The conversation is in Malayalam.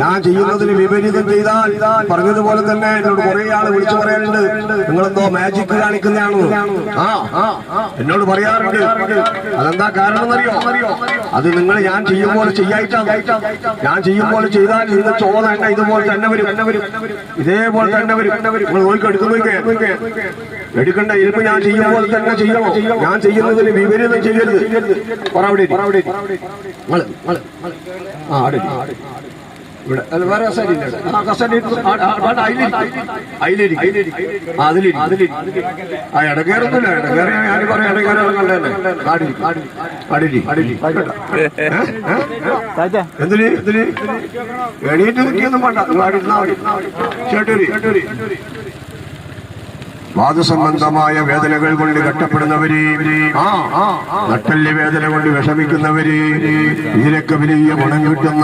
ഞാൻ ചെയ്യുന്നതിന് വിപരീതം ചെയ്താൽ പറഞ്ഞതുപോലെ തന്നെ എന്നോട് കുറെ ആൾ വിളിച്ചു പറയാറുണ്ട് നിങ്ങളെന്തോ മാജിക് കാണിക്കുന്നതാണ്? ആ എന്നോട് പറയാറുണ്ട്. അതെന്താ കാരണം അറിയോ അത് നിങ്ങൾ ഞാൻ ചെയ്യുമ്പോൾ ചെയ്യായിട്ടാണ്. ഞാൻ ചെയ്യുമ്പോൾ ചെയ്താൽ നിങ്ങൾ ചോദ ഇതുപോലെ തന്നെ വരും. ഇതേപോലെ തന്നെ വരും. നിങ്ങൾ നോക്കി എടുക്കുന്നു എടുക്കണ്ട ഇരുമ്പ് ഞാൻ ചെയ്യുമ്പോൾ തന്നെ ചെയ്യണോ. ഞാൻ ചെയ്യുന്നതിന് വിപരീതം ചെയ്യരുത്. പറ അവിടെ. ആ അവിടെ ഇവിടെ. ആ ആ, ഞാൻ വേണ്ട. വാദസംബന്ധമായ വേദനകൾ കൊണ്ട് കഷ്ടപ്പെടുന്നവര് ആ നട്ടൽ വേദന കൊണ്ട് വിഷമിക്കുന്നവര് ഇതിനൊക്കെ വലിയ ഗുണം കിട്ടുന്ന